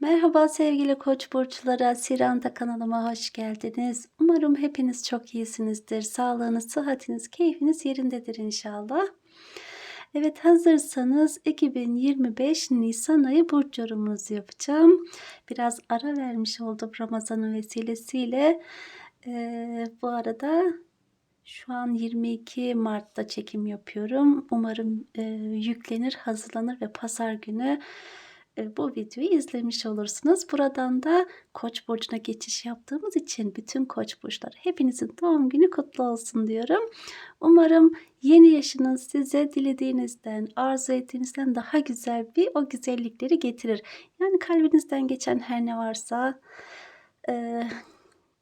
Merhaba sevgili koç burçları, Siranda kanalıma hoş geldiniz. Umarım hepiniz çok iyisinizdir. Sağlığınız, sıhhatiniz, keyfiniz yerindedir inşallah. Evet hazırsanız 2025 Nisan ayı burç yorumunuzu yapacağım. Biraz ara vermiş oldum Ramazan'ın vesilesiyle. Ee, bu arada şu an 22 Mart'ta çekim yapıyorum. Umarım e, yüklenir, hazırlanır ve pazar günü bu videoyu izlemiş olursunuz. Buradan da Koç burcuna geçiş yaptığımız için bütün Koç burçları hepinizin doğum günü kutlu olsun diyorum. Umarım yeni yaşınız size dilediğinizden, arzu ettiğinizden daha güzel bir o güzellikleri getirir. Yani kalbinizden geçen her ne varsa e,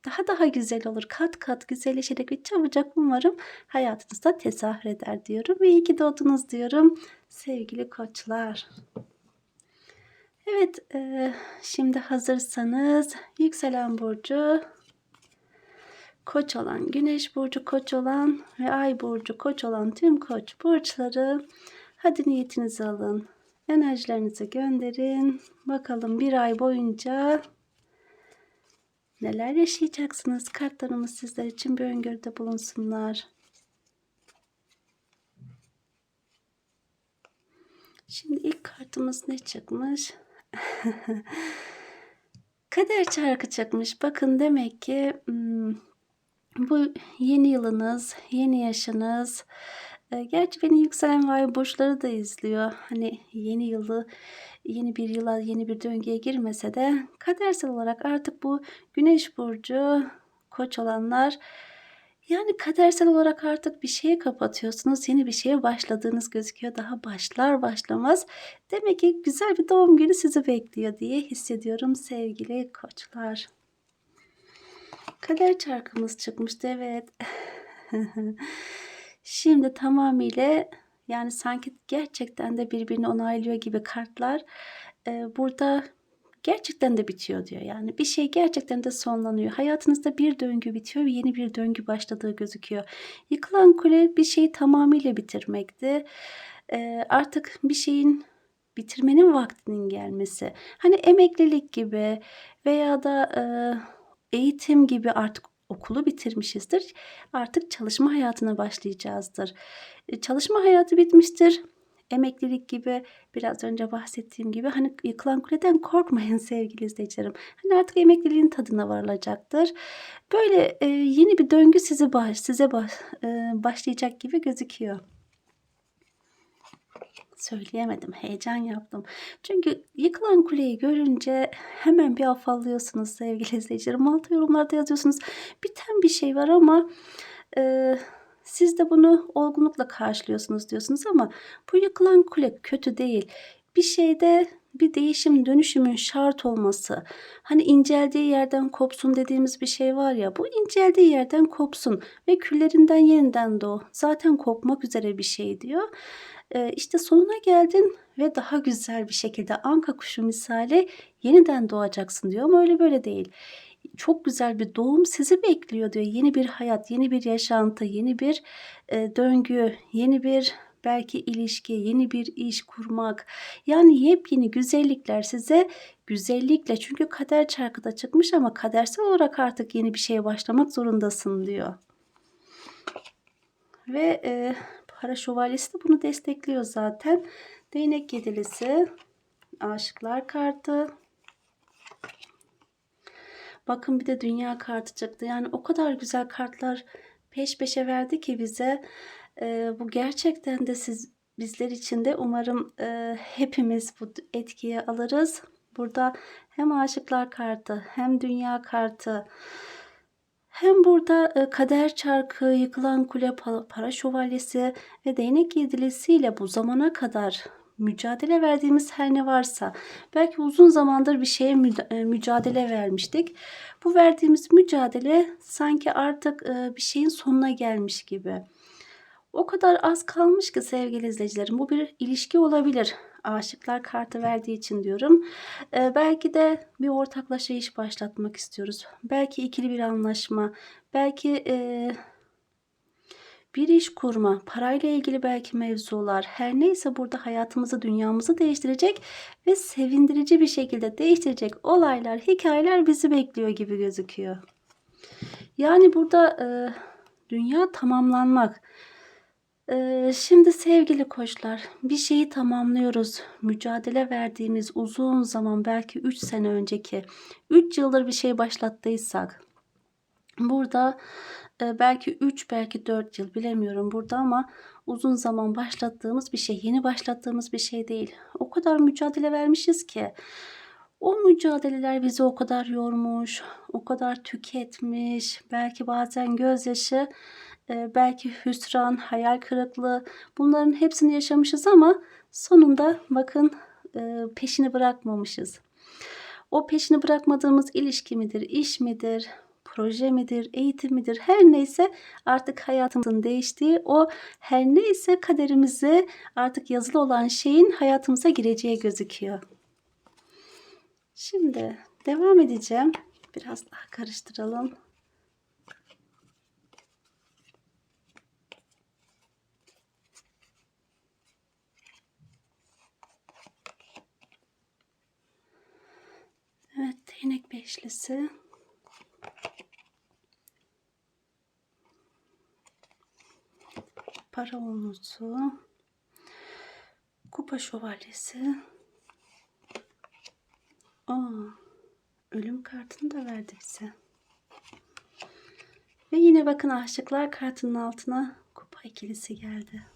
daha daha güzel olur. Kat kat güzelleşerek ve çabucak umarım hayatınızda tezahür eder diyorum. Ve iyi ki doğdunuz diyorum sevgili koçlar. Evet, e, şimdi hazırsanız yükselen burcu koç olan, güneş burcu koç olan ve ay burcu koç olan tüm koç burçları hadi niyetinizi alın. Enerjilerinizi gönderin. Bakalım bir ay boyunca neler yaşayacaksınız? Kartlarımız sizler için bir öngörüde bulunsunlar. Şimdi ilk kartımız ne çıkmış? Kader çarkı çıkmış. Bakın demek ki hmm, bu yeni yılınız, yeni yaşınız. E, gerçi beni yükselen vay burçları da izliyor. Hani yeni yılı, yeni bir yıla, yeni bir döngüye girmese de kadersel olarak artık bu güneş burcu koç olanlar yani kadersel olarak artık bir şeye kapatıyorsunuz. Yeni bir şeye başladığınız gözüküyor. Daha başlar başlamaz. Demek ki güzel bir doğum günü sizi bekliyor diye hissediyorum sevgili koçlar. Kader çarkımız çıkmıştı evet. Şimdi tamamıyla yani sanki gerçekten de birbirini onaylıyor gibi kartlar. Ee, burada gerçekten de bitiyor diyor. Yani bir şey gerçekten de sonlanıyor. Hayatınızda bir döngü bitiyor ve yeni bir döngü başladığı gözüküyor. Yıkılan kule bir şeyi tamamıyla bitirmekti. Ee, artık bir şeyin bitirmenin vaktinin gelmesi. Hani emeklilik gibi veya da e, eğitim gibi artık okulu bitirmişizdir. Artık çalışma hayatına başlayacağızdır. E, çalışma hayatı bitmiştir emeklilik gibi biraz önce bahsettiğim gibi hani yıkılan kuleden korkmayın sevgili izleyicilerim. Hani artık emekliliğin tadına varılacaktır. Böyle e, yeni bir döngü sizi baş, size baş, e, başlayacak gibi gözüküyor. Söyleyemedim, heyecan yaptım. Çünkü yıkılan kuleyi görünce hemen bir afallıyorsunuz sevgili izleyicilerim. Altı yorumlarda yazıyorsunuz. Biten bir şey var ama... E, siz de bunu olgunlukla karşılıyorsunuz diyorsunuz ama bu yıkılan kule kötü değil. Bir şeyde bir değişim dönüşümün şart olması. Hani inceldiği yerden kopsun dediğimiz bir şey var ya bu inceldiği yerden kopsun ve küllerinden yeniden doğ. Zaten kopmak üzere bir şey diyor. Ee, işte sonuna geldin ve daha güzel bir şekilde anka kuşu misali yeniden doğacaksın diyor ama öyle böyle değil çok güzel bir doğum sizi bekliyor diyor. Yeni bir hayat, yeni bir yaşantı, yeni bir e, döngü, yeni bir belki ilişki, yeni bir iş kurmak. Yani yepyeni güzellikler size güzellikle çünkü kader çarkı çıkmış ama kadersel olarak artık yeni bir şeye başlamak zorundasın diyor. Ve e, para şövalyesi de bunu destekliyor zaten. Değnek yedilisi, aşıklar kartı, Bakın bir de dünya kartı çıktı. Yani o kadar güzel kartlar peş peşe verdi ki bize. E, bu gerçekten de siz bizler için de umarım e, hepimiz bu etkiyi alırız. Burada hem aşıklar kartı hem dünya kartı hem burada e, kader çarkı, yıkılan kule, para şövalyesi ve değnek yedilisiyle bu zamana kadar mücadele verdiğimiz her ne varsa belki uzun zamandır bir şeye e, mücadele vermiştik. Bu verdiğimiz mücadele sanki artık e, bir şeyin sonuna gelmiş gibi. O kadar az kalmış ki sevgili izleyicilerim. Bu bir ilişki olabilir. Aşıklar kartı verdiği için diyorum. Ee, belki de bir ortaklaşa iş başlatmak istiyoruz. Belki ikili bir anlaşma. Belki e, bir iş kurma, parayla ilgili belki mevzular, her neyse burada hayatımızı, dünyamızı değiştirecek ve sevindirici bir şekilde değiştirecek olaylar, hikayeler bizi bekliyor gibi gözüküyor. Yani burada e, dünya tamamlanmak. E, şimdi sevgili koçlar, bir şeyi tamamlıyoruz. Mücadele verdiğimiz uzun zaman, belki 3 sene önceki, 3 yıldır bir şey başlattıysak, burada e, belki 3 belki 4 yıl bilemiyorum burada ama uzun zaman başlattığımız bir şey, yeni başlattığımız bir şey değil. O kadar mücadele vermişiz ki o mücadeleler bizi o kadar yormuş, o kadar tüketmiş, belki bazen gözyaşı, e, belki hüsran, hayal kırıklığı bunların hepsini yaşamışız ama sonunda bakın e, peşini bırakmamışız. O peşini bırakmadığımız ilişki midir, iş midir, proje midir, eğitim midir her neyse artık hayatımızın değiştiği o her neyse kaderimize artık yazılı olan şeyin hayatımıza gireceği gözüküyor. Şimdi devam edeceğim. Biraz daha karıştıralım. Evet, değnek beşlisi. Para olması. Kupa şövalyesi. Aa, ölüm kartını da verdi bize. Ve yine bakın aşıklar kartının altına kupa ikilisi geldi.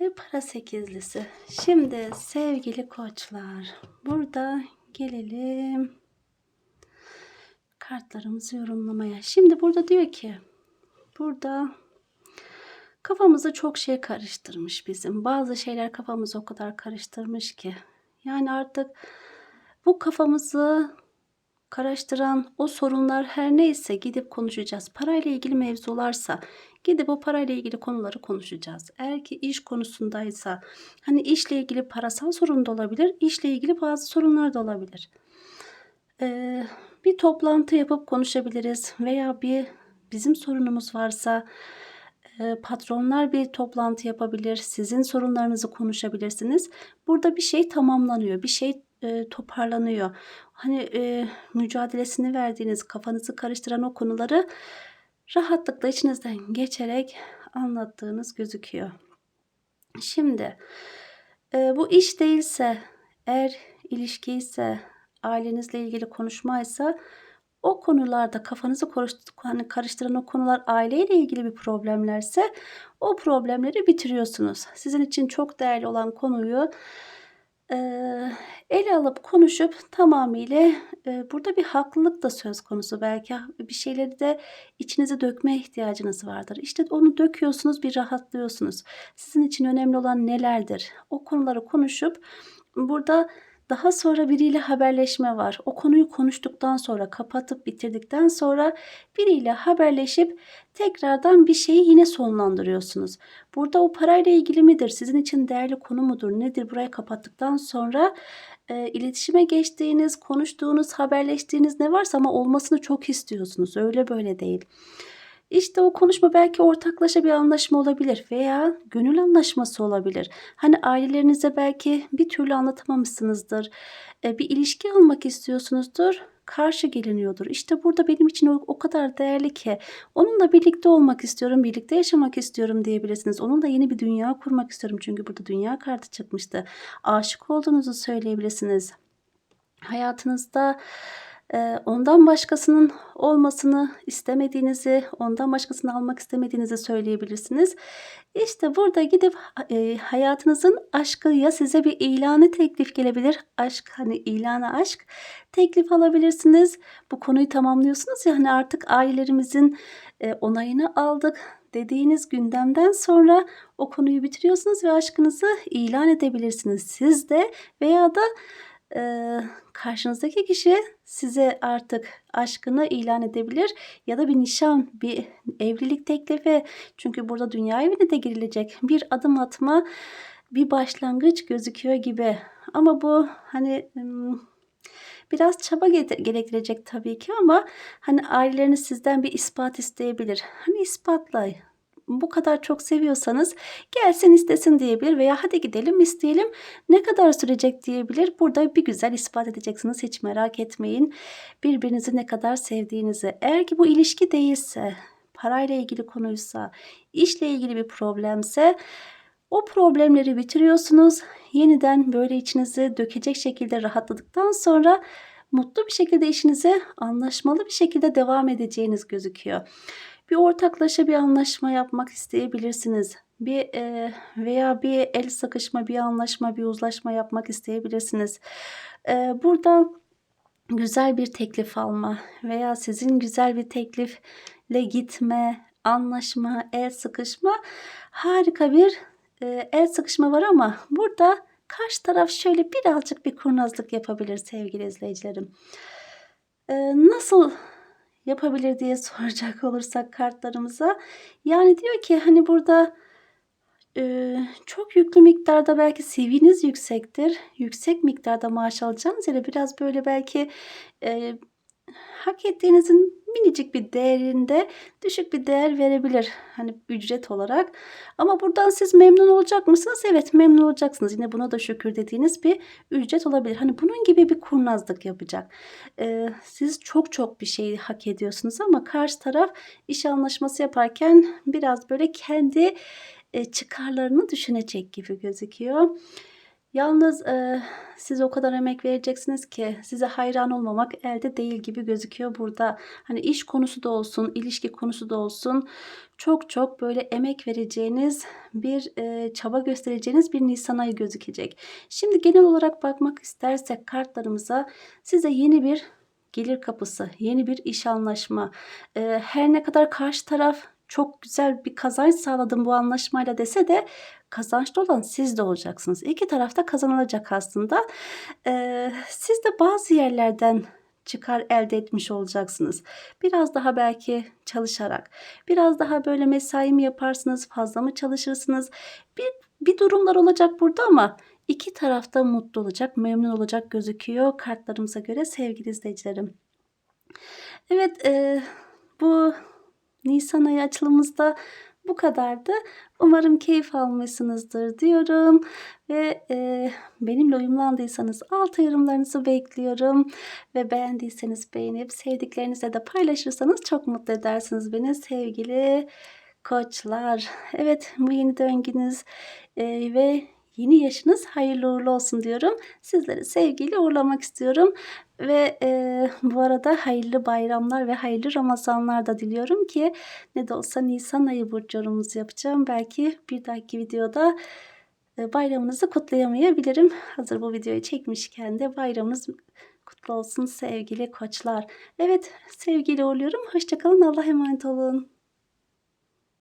Ve para sekizlisi. Şimdi sevgili koçlar burada gelelim kartlarımızı yorumlamaya. Şimdi burada diyor ki burada kafamızı çok şey karıştırmış bizim. Bazı şeyler kafamızı o kadar karıştırmış ki yani artık bu kafamızı karıştıran o sorunlar her neyse gidip konuşacağız. Parayla ilgili mevzularsa gidip o parayla ilgili konuları konuşacağız. Eğer ki iş konusundaysa hani işle ilgili parasal sorun da olabilir, işle ilgili bazı sorunlar da olabilir. Ee, bir toplantı yapıp konuşabiliriz veya bir bizim sorunumuz varsa patronlar bir toplantı yapabilir. Sizin sorunlarınızı konuşabilirsiniz. Burada bir şey tamamlanıyor. Bir şey e, toparlanıyor. Hani e, mücadelesini verdiğiniz, kafanızı karıştıran o konuları rahatlıkla içinizden geçerek anlattığınız gözüküyor. Şimdi e, bu iş değilse, eğer ilişki ise, ailenizle ilgili konuşmaysa o konularda kafanızı hani karıştıran o konular aileyle ilgili bir problemlerse o problemleri bitiriyorsunuz. Sizin için çok değerli olan konuyu e, ele alıp konuşup tamamıyla e, burada bir haklılık da söz konusu. Belki bir şeyleri de içinize dökmeye ihtiyacınız vardır. İşte onu döküyorsunuz bir rahatlıyorsunuz. Sizin için önemli olan nelerdir? O konuları konuşup burada daha sonra biriyle haberleşme var. O konuyu konuştuktan sonra, kapatıp bitirdikten sonra biriyle haberleşip tekrardan bir şeyi yine sonlandırıyorsunuz. Burada o parayla ilgili midir? Sizin için değerli konu mudur? Nedir? Burayı kapattıktan sonra e, iletişime geçtiğiniz, konuştuğunuz, haberleştiğiniz ne varsa ama olmasını çok istiyorsunuz. Öyle böyle değil. İşte o konuşma belki ortaklaşa bir anlaşma olabilir veya gönül anlaşması olabilir. Hani ailelerinize belki bir türlü anlatamamışsınızdır. E, bir ilişki almak istiyorsunuzdur karşı geliniyordur. İşte burada benim için o, kadar değerli ki onunla birlikte olmak istiyorum, birlikte yaşamak istiyorum diyebilirsiniz. Onunla yeni bir dünya kurmak istiyorum çünkü burada dünya kartı çıkmıştı. Aşık olduğunuzu söyleyebilirsiniz. Hayatınızda ondan başkasının olmasını istemediğinizi, ondan başkasını almak istemediğinizi söyleyebilirsiniz. İşte burada gidip hayatınızın aşkı ya size bir ilanı teklif gelebilir. Aşk hani ilana aşk teklif alabilirsiniz. Bu konuyu tamamlıyorsunuz ya hani artık ailelerimizin onayını aldık dediğiniz gündemden sonra o konuyu bitiriyorsunuz ve aşkınızı ilan edebilirsiniz. Siz de veya da e, karşınızdaki kişi size artık aşkını ilan edebilir ya da bir nişan, bir evlilik teklifi çünkü burada dünya evine de girilecek bir adım atma, bir başlangıç gözüküyor gibi. Ama bu hani Biraz çaba gerektirecek tabii ki ama hani aileleriniz sizden bir ispat isteyebilir. Hani ispatla bu kadar çok seviyorsanız gelsin istesin diyebilir veya hadi gidelim isteyelim ne kadar sürecek diyebilir. Burada bir güzel ispat edeceksiniz hiç merak etmeyin birbirinizi ne kadar sevdiğinizi. Eğer ki bu ilişki değilse, parayla ilgili konuysa, işle ilgili bir problemse o problemleri bitiriyorsunuz. Yeniden böyle içinizi dökecek şekilde rahatladıktan sonra mutlu bir şekilde işinize anlaşmalı bir şekilde devam edeceğiniz gözüküyor. Bir ortaklaşa bir anlaşma yapmak isteyebilirsiniz. Bir e, veya bir el sıkışma, bir anlaşma, bir uzlaşma yapmak isteyebilirsiniz. E, burada güzel bir teklif alma veya sizin güzel bir teklifle gitme, anlaşma, el sıkışma harika bir e, el sıkışma var ama burada karşı taraf şöyle birazcık bir kurnazlık yapabilir sevgili izleyicilerim. E, nasıl yapabilir diye soracak olursak kartlarımıza. Yani diyor ki hani burada e, çok yüklü miktarda belki CV'niz yüksektir. Yüksek miktarda maaş alacağınız yere biraz böyle belki e, hak ettiğinizin minicik bir değerinde düşük bir değer verebilir. Hani ücret olarak. Ama buradan siz memnun olacak mısınız? Evet memnun olacaksınız. Yine buna da şükür dediğiniz bir ücret olabilir. Hani bunun gibi bir kurnazlık yapacak. Ee, siz çok çok bir şey hak ediyorsunuz ama karşı taraf iş anlaşması yaparken biraz böyle kendi çıkarlarını düşünecek gibi gözüküyor. Yalnız e, siz o kadar emek vereceksiniz ki size hayran olmamak elde değil gibi gözüküyor burada. Hani iş konusu da olsun, ilişki konusu da olsun. Çok çok böyle emek vereceğiniz bir e, çaba göstereceğiniz bir Nisan ayı gözükecek. Şimdi genel olarak bakmak istersek kartlarımıza size yeni bir gelir kapısı, yeni bir iş anlaşma. E, her ne kadar karşı taraf çok güzel bir kazanç sağladım bu anlaşmayla dese de kazançlı olan siz de olacaksınız. İki tarafta kazanılacak aslında. Ee, siz de bazı yerlerden çıkar elde etmiş olacaksınız. Biraz daha belki çalışarak, biraz daha böyle mesai mi yaparsınız, fazla mı çalışırsınız? Bir, bir durumlar olacak burada ama iki tarafta mutlu olacak, memnun olacak gözüküyor kartlarımıza göre sevgili izleyicilerim. Evet, e, bu Nisan ayı açılımımızda bu kadardı. Umarım keyif almışsınızdır diyorum. Ve e, benimle uyumlandıysanız alt yorumlarınızı bekliyorum. Ve beğendiyseniz beğenip sevdiklerinizle de paylaşırsanız çok mutlu edersiniz beni sevgili koçlar. Evet bu yeni döngünüz e, ve yeni yaşınız hayırlı uğurlu olsun diyorum. Sizleri sevgiyle uğurlamak istiyorum. Ve e, bu arada hayırlı bayramlar ve hayırlı Ramazanlar da diliyorum ki ne de olsa Nisan ayı burcu yorumumuzu yapacağım. Belki bir dahaki videoda e, bayramınızı kutlayamayabilirim. Hazır bu videoyu çekmişken de bayramınız kutlu olsun sevgili koçlar. Evet sevgili uğurluyorum. Hoşçakalın. Allah'a emanet olun.